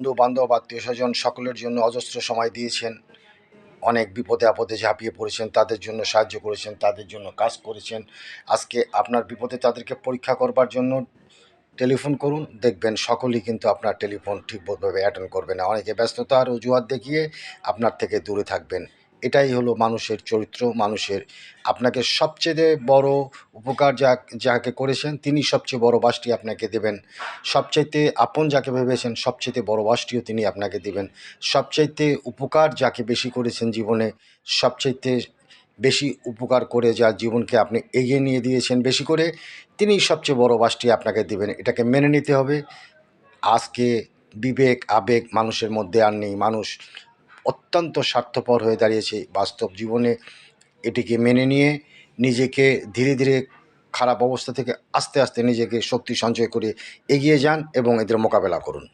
বন্ধু বান্ধব আত্মীয় স্বজন সকলের জন্য অজস্র সময় দিয়েছেন। অনেক বিপদে আপদে ঝাঁপিয়ে পড়েছেন, তাদের জন্য সাহায্য করেছেন, তাদের জন্য কাজ করেছেন। আজকে আপনার বিপদে তাদেরকে পরীক্ষা করবার জন্য টেলিফোন করুন, দেখবেন সকলেই কিন্তু আপনার টেলিফোন ঠিকভাবে অ্যাটেন্ড করবে না। অনেকে ব্যস্ততার অজুহাত দেখিয়ে আপনার থেকে দূরে থাকবেন। এটাই হলো মানুষের চরিত্র, মানুষের আপনাকে সবচেয়ে বড় উপকার যা, যাকে করেছেন তিনি সবচেয়ে বড় বাসটি আপনাকে দেবেন। সবচাইতে আপন যাকে ভেবেছেন সবচেয়ে বড় বাসটিও তিনি আপনাকে দেবেন। সবচাইতে উপকার যাকে বেশি করেছেন জীবনে, সবচাইতে বেশি উপকার করে যার জীবনকে আপনি এগিয়ে নিয়ে দিয়েছেন বেশি করে, তিনি সবচেয়ে বড় বাসটি আপনাকে দেবেন। এটাকে মেনে নিতে হবে। আজকে বিবেক, আবেগ মানুষের মধ্যে আর নেই। মানুষ অত্যন্ত স্বার্থপর হয়ে দাঁড়িয়েছে বাস্তব জীবনে। এটিকে মেনে নিয়ে নিজেকে ধীরে ধীরে খারাপ অবস্থা থেকে আস্তে আস্তে নিজেকে শক্তি সঞ্চয় করে এগিয়ে যান এবং এদের মোকাবেলা করুন।